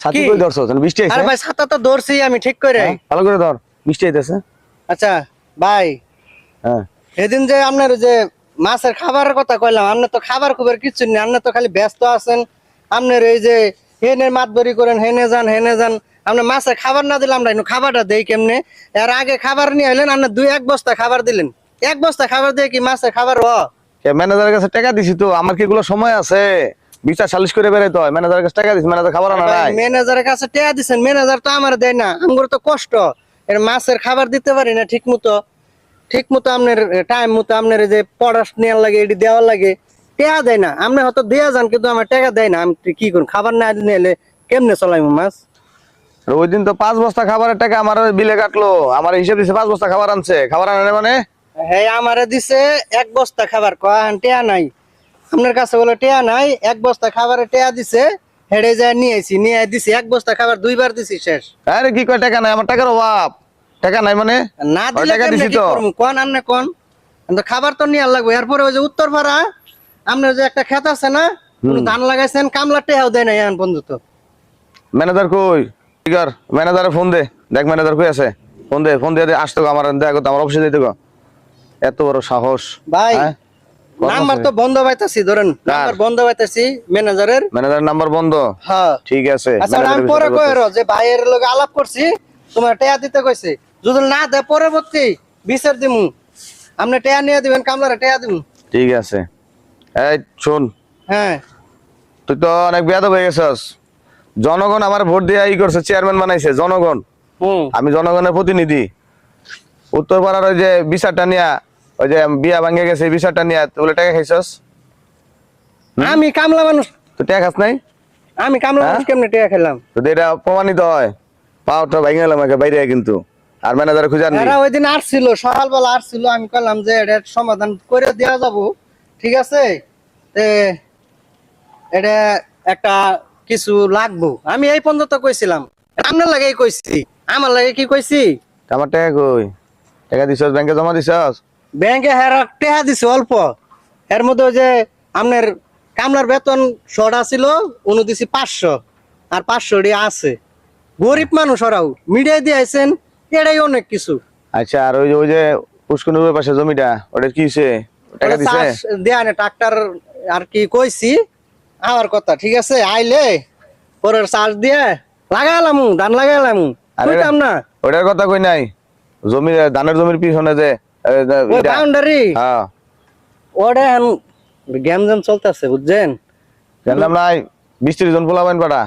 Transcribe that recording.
ছাতি? কই ধরছো? বৃষ্টি আরে ভাই ছাতা তো ধরছি আমি ঠিক করে। হ্যাঁ, ভালো করে ধর বৃষ্টি আইতেছে। আচ্ছা ভাই। হ্যাঁ। এদিন যে আপনার যে মাছের খাবারের কথা কইলাম আপনার তো খাবার খুবের কিছু নেই আপনার তো খালি ব্যস্ত আছেন। আপনার এই যে হেনে মাতবরি করেন হেনে যান হেনে যান। আপনি মাছের খাবার না দিলে আমরা খাবারটা দেই কেমনে? এর আগে খাবার নিয়ে এলেন আপনি দুই এক বস্তা খাবার দিলেন। এক বস্তা খাবার দিয়ে কি মাছের খাবার হ? ম্যানেজারের কাছে টাকা দিছি তো আমার কি এগুলো সময় আছে? বিচার সালিশ করে বেরোতে হয়। ম্যানেজারের কাছে টাকা দিছি ম্যানেজার খাবার আনা নাই। ম্যানেজারের কাছে টেয়া দিচ্ছেন ম্যানেজার তো আমার দেয় না। আমার তো কষ্ট। এর মাছের খাবার দিতে পারি না ঠিক মতো ঠিক মতো আপনার টাইম মতো আপনার যে পড়াশ নেওয়ার লাগে এটি দেওয়ার লাগে টেয়া দেয় না। আপনি হয়তো দেয়া যান কিন্তু আমার টাকা দেয় না। আমি কি করুন? খাবার না নিলে কেমনে চলাইমু মাছ? ওই দিন তো পাঁচ বস্তা খাবারের টাকা আমার বিলে কাটলো। আমার হিসেব দিছে পাঁচ বস্তা খাবার আনছে। খাবার আনে মানে? হ্যাঁ আমারে দিছে এক বস্তা খাবার। কন টেয়া নাই। আপনার কাছে বলে টেয়া নাই এক বস্তা খাবারে টেয়া দিছে হেডে যায় নিয়ে আইছি নিয়ে আই দিছি এক বস্তা খাবার দুইবার দিছি শেষ। আরে কি কয় টাকা নাই আমার টাকার অভাব। টাকা নাই মানে? না দিলে টাকা দিছি তো। কোন আমনে কোন? কিন্তু খাবার তো নিয়ে লাগবে। এরপরে ওই যে উত্তর পাড়া আপনার যে একটা খেত আছে না কোনো ধান লাগাইছেন কামলা টেহাও দেয় নাই এখন বন্ধু তো ম্যানেজার কই? ঠিকার ম্যানেজারে ফোন দে দেখ ম্যানেজার কই আছে। ফোন দে ফোন দিয়ে দে আসতো আমার দেখ আমার অফিসে গো এত বড় সাহস ভাই হ্যাঁ? নাম্বার তো বন্ধ পাইতাছি ধরেন নাম্বার বন্ধ পাইতাছি ম্যানেজারের ম্যানেজারের নাম্বার বন্ধ? হ্যাঁ। ঠিক আছে আচ্ছা আমি পরে কইরো যে ভাইয়ের লগে আলাপ করছি তোমার দিতে কইছে। যদি না দেয় পরবর্তী বিচার দিমু। আপনি নিয়ে দিবেন কামলারে দিমু। ঠিক আছে। এই শোন। হ্যাঁ। তুই তো অনেক বেয়াদব হয়ে গেছস। জনগণ আমার ভোট দিয়ে ই করছে চেয়ারম্যান বানাইছে জনগণ। হুম। আমি জনগণের প্রতিনিধি। উত্তরপাড়ার ওই যে বিচারটা নিয়া ওই যে বিয়া ভাঙ্গে গেছে এই বিচারটা নিয়া তুই বলে টাকা খাইছস? আমি কামলা মানুষ। তুই টাকা খাস নাই? আমি কামলা মানুষ কেমনে টেয়া খেলাম? তো এটা প্রমাণিত হয়। পাওয়ারটা ভাঙে গেলাম একে বাইরে কিন্তু। আর ম্যানেজারে খুঁজে আনবি এরা ওই দিন আসছিল সকালবেলা আসছিল আমি কইলাম যে এটার সমাধান করে দেওয়া যাব। ঠিক আছে? তে এটা একটা কিছু লাগবো। আমি এই পর্যন্ত কইছিলাম। আপনার লাগে কইছি। আমার লাগে কি কইছি? আমার টাকা কই? টাকা দিছস ব্যাংকে জমা দিছস? ব্যাংকে হের টেহা দিছে অল্প। এর মধ্যে ওই যে আপনার কামলার বেতন শটা ছিল উনি দিছি পাঁচশো। আর পাঁচশো আছে। গরিব মানুষ ওরাও মিডিয়ায় দিয়ে আইছেন এটাই অনেক কিছু। আচ্ছা আর ওই যে ওই যে পুষ্কনুরের পাশে জমিটা ওটা কি হইছে? টাকা দিছে? দেয়া না ট্রাক্টর আর কি কইছি আমার কথা ঠিক আছে আইলে পরের চাষ দিয়ে লাগাইলাম ধান লাগাইলাম। কইতাম না। ওটার কথা কই নাই? জমি ধানের জমির পিছনে যে বাউন্ডারি হ্যাঁ। ওটা গেম জেম চলতেছে বুঝছেন? জানলাম নাই বিশ ত্রিশ জন পোলাবেন পাড়া